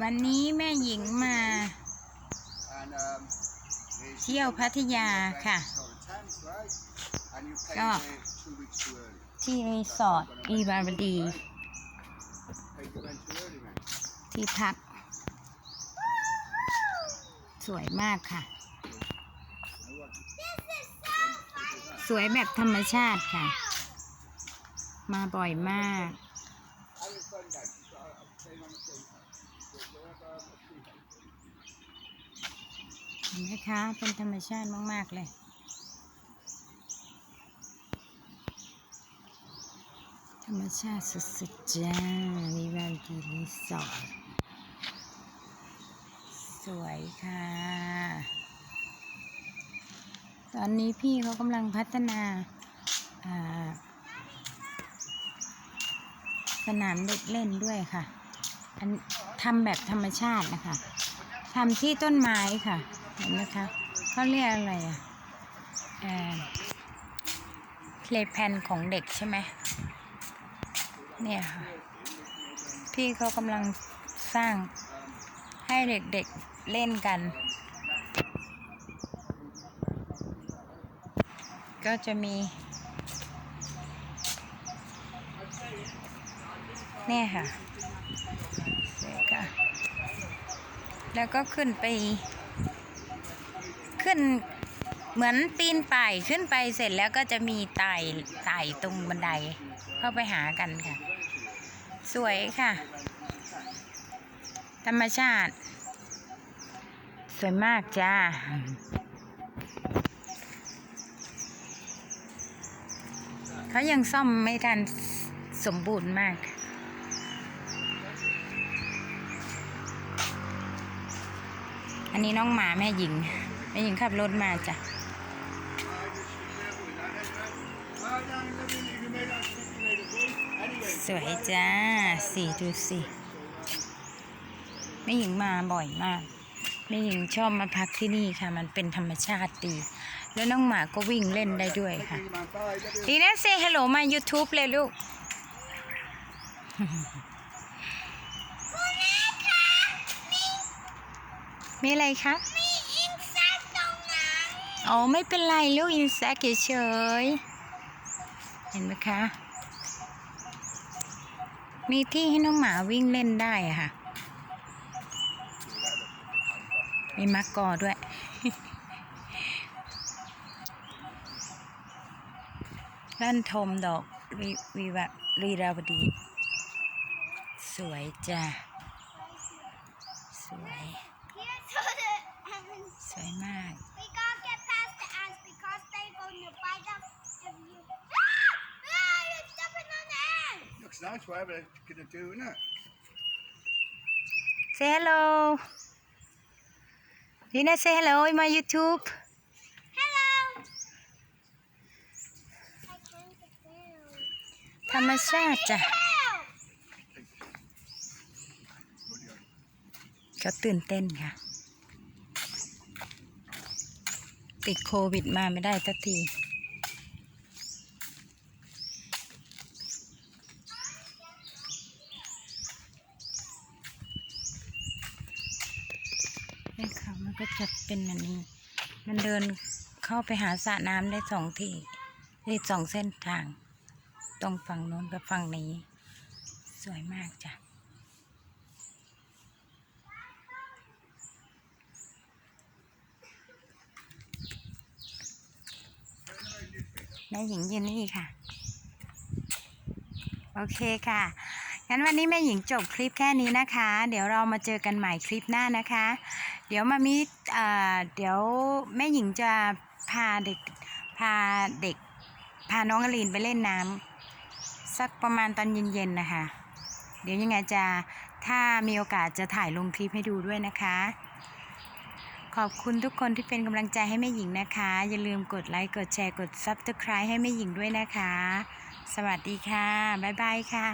วันนี้แม่หญิงมา And, um, it's เที่ยวพัทยาค่ะ Thames Way, and you came Go. here two weeks too early. ที่รีสอร์ทอีบาร์ดี Hey, you went too early, man. ที่พัก สวยมากค่ะ สวยแบบธรรมชาติค่ะ มาบ่อยมาก เห็นไหมคะเป็นธรรมชาติมาก ๆ เลยธรรมชาติสุดๆจ้ามีบางทีรีสอร์ทสวยค่ะ ตอนนี้พี่เขากำลังพัฒนาอ่าสนามเด็กเล่นด้วยค่ะ อัน ทำแบบธรรมชาตินะคะทำที่ต้นไม้ค่ะ เห็นไหมคะเขาเรียกอะไรอะเออเพลย์แพนของเด็กใช่ไหมเนี่ยค่ะพี่เขากำลังสร้างให้เด็กๆเล่นกัน ก็จะมี เนี่ยค่ะเนี่ยค่ะ แล้วก็ขึ้นไป ขึ้นเหมือนปีนป่ายขึ้นไปเสร็จแล้วก็จะมีไต่ไต่ตรงบันไดเข้าไปหากันค่ะ สวยค่ะ ธรรมชาติ สวยมากจ้าเขายังซ่อมไม่ทันสมบูรณ์มาก อันนี้น้องหมาแม่หญิง แม่หญิงขับรถมาจ้ะสวยจ้าสี่ดูสิแม่หญิงมาบ่อยมากแม่หญิงชอบมาพักที่นี่ค่ะ มันเป็นธรรมชาติดี แล้วน้องหมาก็วิ่งเล่นได้ด้วยค่ะดีนะเซฮัลโหลมา YouTube เลยลูก มีอะไรคะมีอินแซกตรงนั้นอ๋อไม่เป็นไรลูกอินแซกเฉยๆเห็นไหมคะ มีที่ให้น้องหมาวิ่งเล่นได้อะค่ะ มีมักกอด้วยลั่นทมดอกรีวีวะรีราวดี สวยจ้ะ สวย สวยมาก we gotta get past the ants because they gonna bite us if you. Ah! Ah! You're stepping on the ants. Looks nice, whatever they're gonna do, innit? Say hello. Lina, say hello in my YouTube. Hello. I can't get down. ธรรมชาติจ้ะ Help! เขาตื่นเต้นค่ะ ติดโควิดมาไม่ได้สักที นี่ค่ะ มันก็จะเป็นอันนี้ มันเดินเข้าไปหาสระน้ำได้สองที่ได้สองเส้นทาง ตรงฝั่งโน้นกับฝั่งนี้ สวยมากจ้ะ แม่หญิงยืนนี่ค่ะ โอเคค่ะงั้นวันนี้แม่หญิงจบคลิปแค่นี้นะคะ เดี๋ยวเรามาเจอกันใหม่คลิปหน้านะคะ เดี๋ยวมามีเอ่อเดี๋ยวแม่หญิงจะพาเด็กพาเด็กพาน้องอลีนไปเล่นน้ำสักประมาณตอนเย็นๆนะคะ เดี๋ยวยังไงจะถ้ามีโอกาสจะถ่ายลงคลิปให้ดูด้วยนะคะ ขอบคุณทุกคนที่เป็นกำลังใจให้แม่หญิงนะคะ อย่าลืมกดไลค์ กดแชร์ กด Subscribe ให้แม่หญิงด้วยนะคะ สวัสดีค่ะ บ๊ายบายค่ะ